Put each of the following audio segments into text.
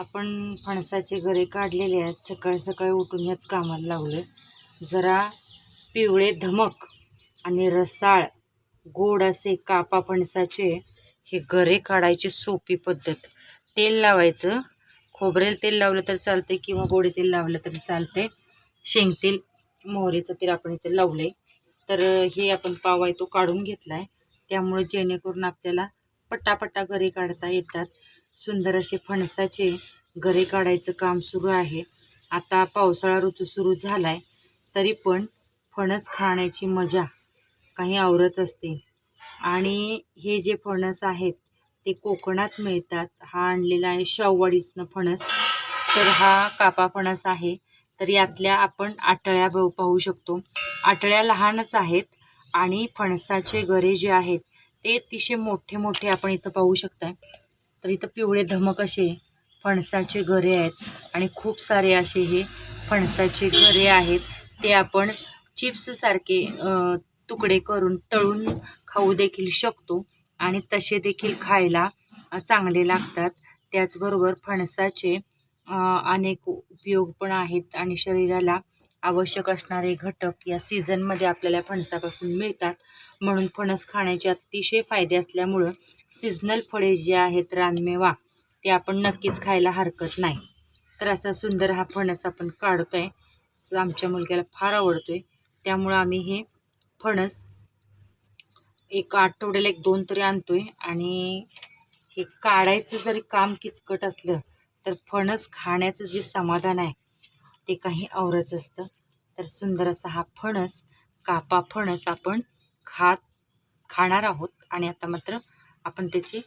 आपण फणसाचे गरे काढलेले आहेत. सकाळी सकाळी उठून ह्याच कामाला लावलं जरा पिवळे धमक आणि रसाळ गोड असे कापा फणसाचे हे गरे काढायची सोपी पद्धत. तेल लावायचं. खोबरेल तेल लावलं तर चालते किंवा गोडे तेल लावलं तरी चालते शेंगतेल मोहरीचं तेल आपण इथे लावलं आहे तर हे आपण पाव आहे तो काढून घेतला आहे त्यामुळे जेणेकरून आपल्याला पट्टापट्टा गरे काढता येतात. सुंदर असे फणसाचे गरे काढायचं काम सुरू आहे. आता पावसाळा ऋतू सुरू झाला आहे तरी पण फणस खाण्याची मजा काही आवरच असते. आणि हे जे फणस आहेत ते कोकणात मिळतात. हा आणलेला आहे शाववाडीसनं फणस. तर हा कापा फणस आहे. तर यातल्या आपण आटळ्या ब पाहू शकतो. आटळ्या लहानच आहेत आणि फणसाचे गरे जे आहेत ते अतिशय मोठे मोठे आपण इथं पाहू शकताय. तर इथं पिवळे धमक असे फणसाचे गरे आहेत आणि खूप सारे असे हे फणसाचे गरे आहेत. ते आपण चिप्ससारखे तुकडे करून तळून खाऊ देखील शकतो आणि तसे देखील खायला चांगले लागतात. त्याचबरोबर फणसाचे अनेक उपयोग पण आहेत आणि शरीराला आवश्यक असणारे घटक या सीझनमध्ये आपल्याला फणसापासून मिळतात. म्हणून फणस खाण्याचे अतिशय फायदे असल्यामुळं सीझनल फळे जे आहेत रानमेवा ते आपण नक्कीच खायला हरकत नाही. तर असा सुंदर हा फणस आपण काढतो आहे आमच्या मुलग्याला फार आवडतो आहे त्यामुळं आम्ही हे फणस एक आठवड्याला एक दोन तरी आणतो आहे आणि हे काढायचं जरी काम किचकट असलं तर फणस खाण्याचं जे समाधान आहे ते काही आवरच असतं. तर सुंदर असा हा फणस कापा फणस आपण खात खाणार आहोत. आणि आता मात्र आपण त्याचे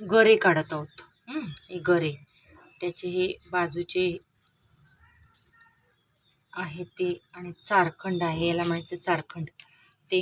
गरे काढत आहोत. हे गरे. त्याचे हे बाजूचे आहे ते आणि चारखंड आहे. याला म्हणायचं चारखंड. ते